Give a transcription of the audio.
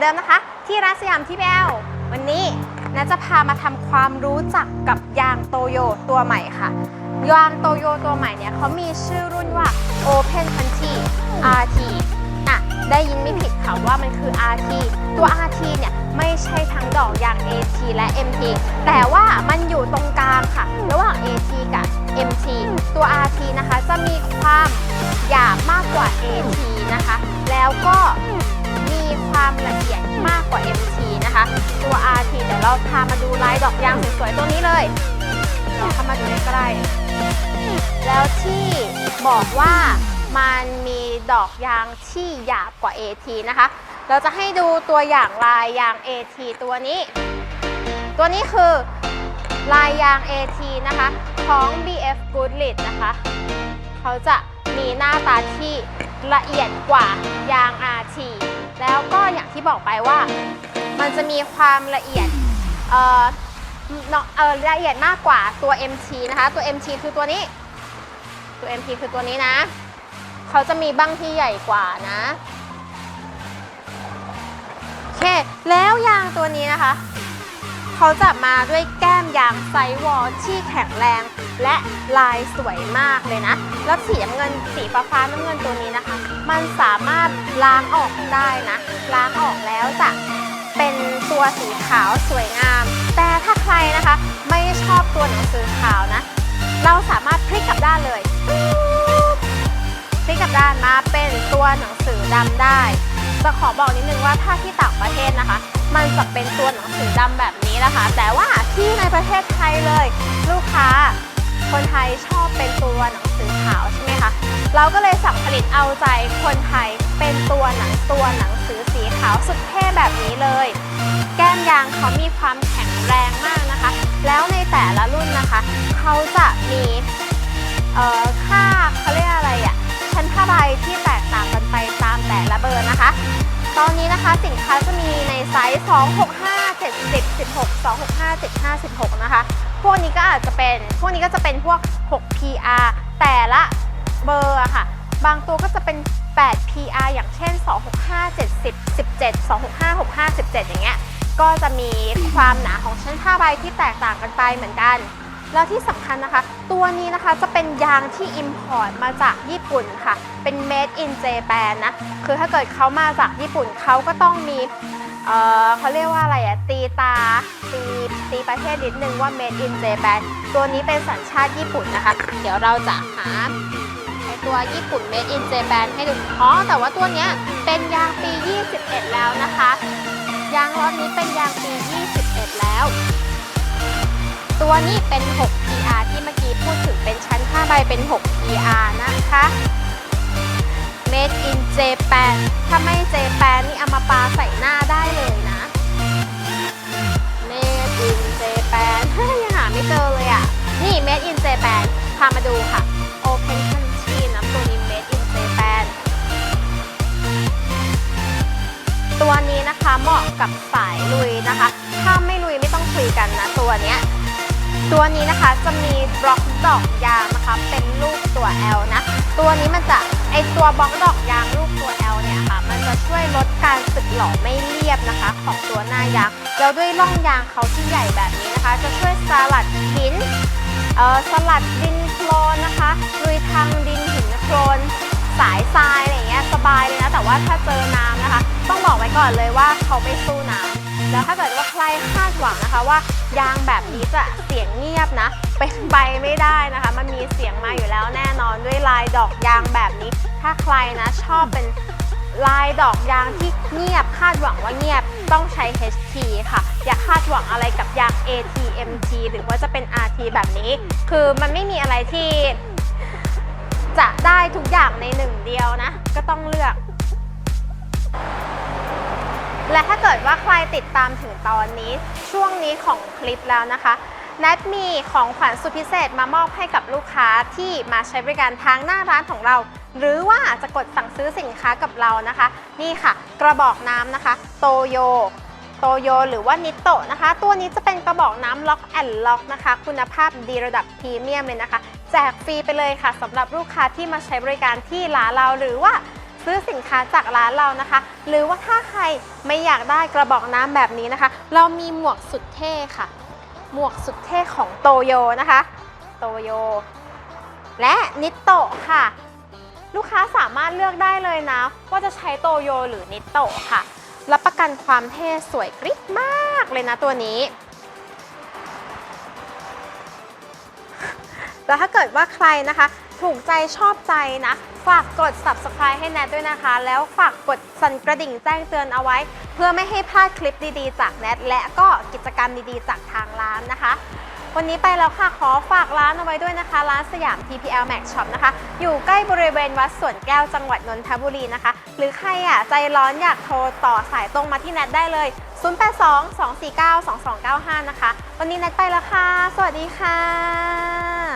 เหมือนเดิมนะคะ ที่ร้านสยามที่แบลวันนี้นะจะพามาทำความรู้จักกับยางโตโยตัวใหม่ค่ะ ยางโตโยตัวใหม่เนี่ยเขามีชื่อรุ่นว่า Open Country RT อะได้ยินไม่ผิดค่ะว่ามันคือ RT ตัว RT เนี่ยไม่ใช่ทั้งดอกยาง AT และ MT แต่ว่ามันอยู่ตรงกลางค่ะ ระหว่าง AT กับ MT ตัว RT นะคะจะมีความหยาบมากกว่า AT นะคะ แล้วก็ กว่า MT นะคะ ตัว RT เดี๋ยวเราพามาดูลายดอกยางสวยๆตัวนี้เลยเดี๋ยวเข้ามาดูใกล้แล้วที่บอกว่ามันมีดอกยางที่หยาบกว่า AT นะคะ เราจะให้ดูตัวอย่างลายยาง AT ตัวนี้ ตัวนี้คือลายยาง AT นะคะ ของ BF Goodrich นะคะ เขาจะมีหน้าตาที่ละเอียดกว่ายาง ที่บอกไปว่า มันจะมีความละเอียดเอ่อเนาะเอ่อละเอียดมากกว่าตัว MT นะคะ ตัว MT คือตัวนี้ ตัว MT คือตัวนี้นะ เขาจะมีบั้งที่ใหญ่กว่านะโอเคแล้วยางตัวนี้นะคะ เขาจะมาด้วยแก้มยางไซส์วอลที่แข็งแรง และลายสวยมากเลยนะ แล้วสีน้ำเงินสีฟ้าฟ้าน้ำเงินตัวนี้นะคะ มันสามารถล้างออกได้นะ ล้างออกแล้วจะเป็นตัวสีขาวสวยงาม แต่ถ้าใครนะคะ ไม่ชอบตัวหนังสือขาวนะ เราสามารถพลิกกลับด้านเลยพลิกกลับด้านมาเป็นตัวหนังสือดำได้จะขอบอกนิดนึงว่าถ้าที่ต่างประเทศนะคะ มันจะเป็นตัวหนังสือดำแบบนี้นะคะ แต่ว่าที่ในประเทศไทยเลย ลูกค้า คนไทยชอบเป็นตัวหนังสือขาวใช่ไหมคะ เราก็เลยสั่งผลิตเอาใจคนไทยเป็นตัวหนังตัวหนังสือสีขาวสุดเท่แบบนี้เลย แก้มยางเขามีความแข็งแรงมากนะคะ แล้วในแต่ละรุ่นนะคะ เขาจะมีเอ่อค่าเขาเรียกอะไรอะชั้นผ้าใบที่แตกต่างกันไปตามแต่ละเบอร์นะคะ ตอนนี้นะคะสินค้าจะมีในไซส์ 265 70 16 265 75 16 นะคะ พวกนี้ก็อาจจะเป็น พวกนี้ก็จะเป็นพวก 6 PR แต่ละเบอร์ค่ะ บางตัวก็จะเป็น 8 PR อย่างเช่น 265 70 17 265 65 17 อย่างเงี้ย ก็จะมีความหนาของชั้นผ้าใบที่แตกต่างกันไปเหมือนกัน แล้วที่สำคัญนะคะ ตัวนี้นะคะจะเป็นยางที่ Import มาจากญี่ปุ่นค่ะ เป็น Made in Japan นะ คือถ้าเกิดเขามาจากญี่ปุ่นเขาก็ต้องมี เออเขาเรียกว่าอะไรอะตีตาตีตีประเทศนิดนึงว่า Made in Japan ตัวนี้เป็นสัญชาติญี่ปุ่นนะคะ เดี๋ยวเราจะหาไอตัวญี่ปุ่น Made in Japan ให้ดูอ๋อแต่ว่าตัวเนี้ยเป็นยางปี 21 แล้วนะคะ ยางรถนี้เป็นยางปี 21 แล้ว ตัวนี้เป็น 6 PR ที่เมื่อกี้พูดถึงเป็นชั้นผ้าใบเป็น 6 PR นะคะ Made in Japan ถ้าไม่ Japan นี่เอามาปาใส่หน้าได้ พามาดูค่ะ Open Country นะตัวนี้ Made in Japan ตัวนี้นะคะเหมาะกับสายลุยนะคะ ถ้าไม่ลุยไม่ต้องคุยกันนะตัวเนี้ย ตัวนี้นะคะจะมีบล็อกดอกยางนะคะ เป็นรูปตัว L นะ ตัวนี้มันจะไอตัวบล็อกดอกยางรูปตัว L เนี่ยค่ะ มันจะช่วยลดการสึกหล่อไม่เรียบนะคะ ของตัวหน้ายางแล้วด้วยร่องยางเขาที่ใหญ่แบบนี้นะคะ จะช่วยสลัดหินเอ่อสลัดดิน โลนนะคะลุยทางดินหินโคลนสายทรายอะไรเงี้ยสบายเลยนะแต่ว่าถ้าเจอน้ำนะคะ ต้องบอกไว้ก่อนเลยว่าเขาไม่สู้น้ำแล้วถ้าเกิดว่าใครคาดหวังนะคะว่ายางแบบนี้จะเสียงเงียบนะเป็นไปไม่ได้นะคะ มันมีเสียงมาอยู่แล้วแน่นอนด้วยลายดอกยางแบบนี้ ถ้าใครนะชอบเป็นลายดอกยางที่เงียบ คาดหวังว่าเงียบต้องใช้ HT ค่ะ อย่าคาดหวังอะไรกับยาง ATMT หรือว่าจะเป็น RT แบบนี้ คือมันไม่มีอะไรที่จะได้ทุกอย่างในหนึ่งเดียวนะ ก็ต้องเลือก และถ้าเกิดว่าใครติดตามถึงตอนนี้ช่วงนี้ของคลิปแล้วนะคะแนทมีของขวัญสุดพิเศษมามอบให้กับลูกค้าที่มาใช้บริการทางหน้าร้านของเรา หรือว่าจะกดสั่งซื้อสินค้ากับเรานะคะ นี่ค่ะ กระบอกน้ำนะคะโตโยโตโยหรือว่านิโตะนะคะ ตัวนี้จะเป็นกระบอกน้ำล็อกแอนล็อกนะคะ คุณภาพดีระดับพรีเมียมเลยนะคะ แจกฟรีไปเลยค่ะสำหรับลูกค้าที่มาใช้บริการที่ร้านเราหรือว่าซื้อสินค้าจากร้านเรานะคะ หรือว่าถ้าใครไม่อยากได้กระบอกน้ำแบบนี้นะคะ เรามีหมวกสุดเท่ค่ะ หมวกสุดเท่ของโตโยนะคะ โตโย และนิโตะค่ะ ลูกค้าสามารถเลือกได้เลยนะ ว่าจะใช้โตโยหรือนิตโตะค่ะ รับประกันความเท่สวยกริ๊บมากเลยนะตัวนี้ แล้วถ้าเกิดว่าใครนะคะ ถูกใจชอบใจนะ ฝากกด subscribe ให้แนทด้วยนะคะ แล้วฝากกดสั่นกระดิ่งแจ้งเตือนเอาไว้ เพื่อไม่ให้พลาดคลิปดีๆ จากแนทและก็กิจกรรมดีๆ จากทางร้านนะคะ วันนี้ไปแล้วค่ะ ขอฝากร้านเอาไว้ด้วยนะคะ ร้านสยาม TPL Max Shop นะคะ อยู่ใกล้บริเวณวัดสวนแก้วจังหวัดนนทบุรีนะคะ หรือใครอะใจร้อนอยากโทรต่อสายตรงมาที่แนทได้เลย 082 249 2295 นะคะ วันนี้แนทไปแล้วค่ะ สวัสดีค่ะ